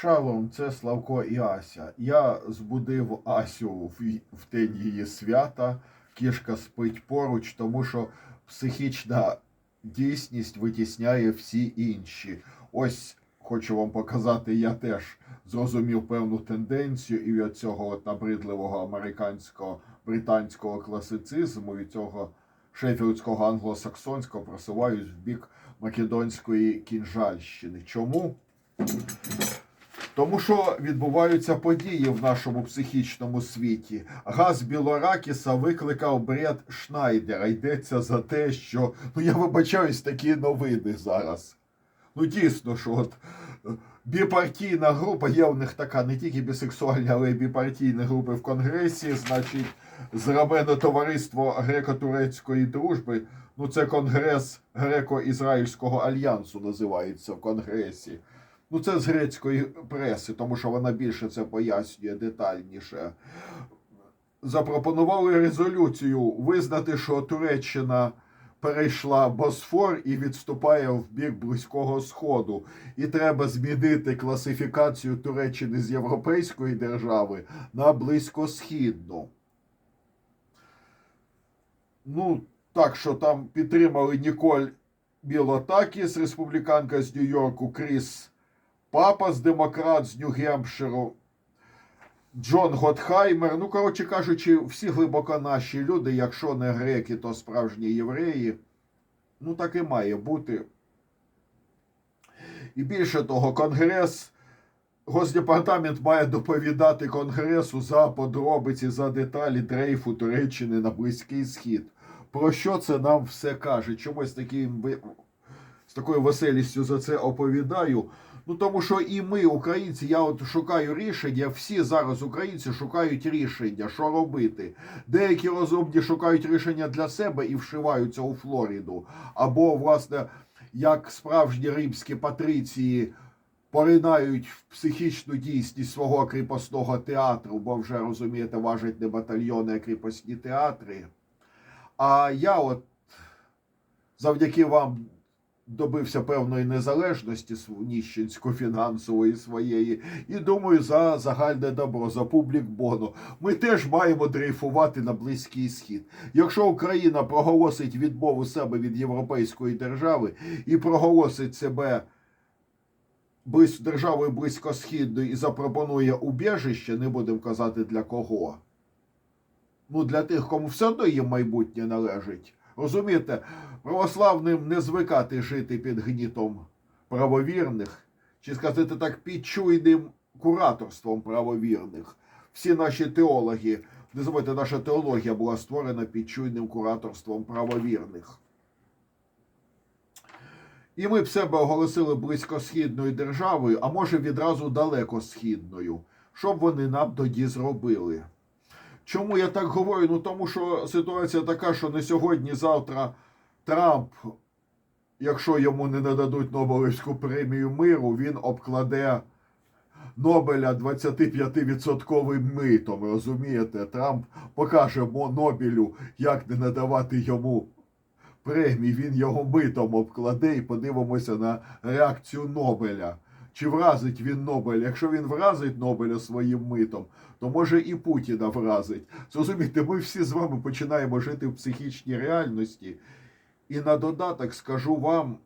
Шалом, це Славко і Ася. Я збудив Асю в, день її свята. Кішка спить поруч, тому що психічна дійсність витісняє всі інші. Ось хочу вам показати, я теж зрозумів певну тенденцію і від цього от набридливого американського британського класицизму, від цього шеффілдського англосаксонського просуваюсь в бік македонської кінжальщини. Чому? Тому що відбуваються події в нашому психічному світі. Газ Білоракіса викликав бред Шнайдера. Йдеться за те, що ну я вибачаюсь такі новини зараз. Ну дійсно, що от е, біпартійна група, є в них така не тільки бісексуальна, але й біпартійні групи в Конгресі, значить, зробено товариство греко-турецької дружби. Ну, це Конгрес Греко-Ізраїльського альянсу називається в Конгресі. Ну, це з грецької преси, тому що вона більше це пояснює детальніше. Запропонували резолюцію визнати, що Туреччина перейшла Босфор і відступає в бік Близького Сходу. І треба змінити класифікацію Туреччини з європейської держави на близькосхідну. Ну, так що там підтримали Ніколь Білотакіс, республіканка з Нью-Йорку, Кріс Папас, демократ з Нью-Гемпширу, Джон Готхаймер. Ну, коротше кажучи, всі глибоко наші люди, якщо не греки, то справжні євреї. Ну, так і має бути. І більше того, Конгрес, Госдепартамент має доповідати Конгресу за подробиці, за деталі дрейфу Туреччини на Близький Схід. Про що це нам все каже? Чомусь таким ви- з такою веселістю за це оповідаю. Ну тому що і ми, українці, я от шукаю рішення. Всі зараз українці шукають рішення, що робити. Деякі розумні шукають рішення для себе і вшиваються у Флориду. Або, власне, як справжні римські патриції поринають в психічну дійсність свого кріпосного театру, бо вже розумієте, важать не батальйони, а кріпосні театри. А я от завдяки вам добився певної незалежності ніщенсько-фінансової своєї, і думаю, за загальне добро, за публік боно. Ми теж маємо дрейфувати на Близький Схід. Якщо Україна проголосить відмову себе від європейської держави і проголосить себе державою близькосхідною і запропонує убіжище, не будемо казати для кого. Ну, для тих, кому все одно їм майбутнє належить. Розумієте, православним не звикати жити під гнітом правовірних, чи сказати так, під чуйним кураторством правовірних. Всі наші теологи, не забудьте, наша теологія була створена під чуйним кураторством правовірних. І ми б себе оголосили близькосхідною державою, а може відразу далекосхідною. Що б вони нам тоді зробили? Чому я так говорю? Ну тому що ситуація така, що не сьогодні, завтра Трамп, якщо йому не нададуть Нобелівську премію миру, він обкладе Нобеля 25% митом. Розумієте? Трамп покаже Нобелю, як не надавати йому премії. Він його митом обкладе і подивимося на реакцію Нобеля. Чи вразить він Нобеля? Якщо він вразить Нобеля своїм митом, то може і Путіна вразить. Зрозумійте, ми всі з вами починаємо жити в психічній реальності. І на додаток скажу вам,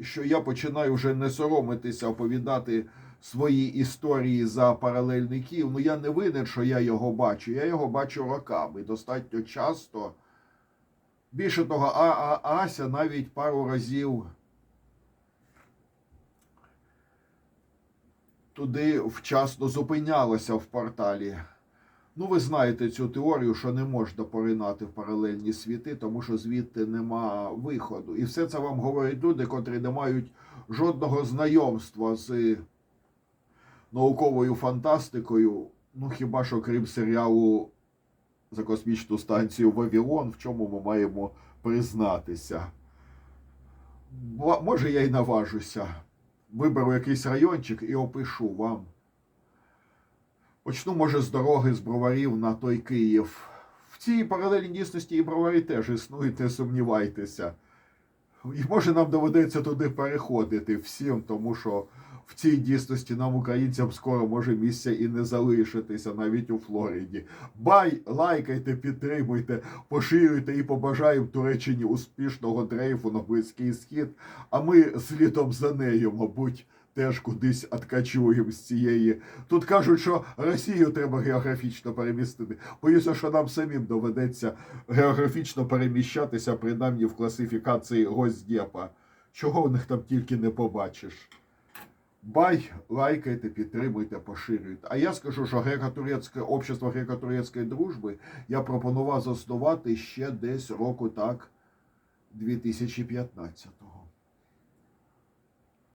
що я починаю вже не соромитися оповідати свої історії за паралельників. Ну я не винен, що я його бачу. Я його бачу роками, достатньо часто. Більше того, а, а Ася навіть пару разів туди вчасно зупинялася в порталі. Ну, ви знаєте цю теорію, що не можна поринати в паралельні світи, тому що звідти нема виходу. І все це вам говорять люди, котрі не мають жодного знайомства з науковою фантастикою. Ну, хіба що крім серіалу за космічну станцію Вавілон, в чому ми маємо признатися. Може, я й наважуся. Виберу якийсь райончик і опишу вам. Почну, може, з дороги з броварів на той Київ. В цій паралельній дійсності і броварі теж існують, не сумнівайтеся. І може нам доведеться туди переходити всім, тому що в цій дійсності нам, українцям, скоро може місця і не залишитися, навіть у Флориді. Бай, лайкайте, підтримуйте, поширюйте і побажаємо Туреччині успішного дрейфу на Близький Схід. А ми слідом за нею, мабуть, теж кудись откачуємо з цієї. Тут кажуть, що Росію треба географічно перемістити. Боюся, що нам самим доведеться географічно переміщатися, принаймні в класифікації Госдепа. Чого в них там тільки не побачиш. Бай, лайкайте, підтримуйте, поширюйте. А я скажу, що греко-турецьке общество греко-турецької дружби я пропонував заснувати ще десь року так 2015-го.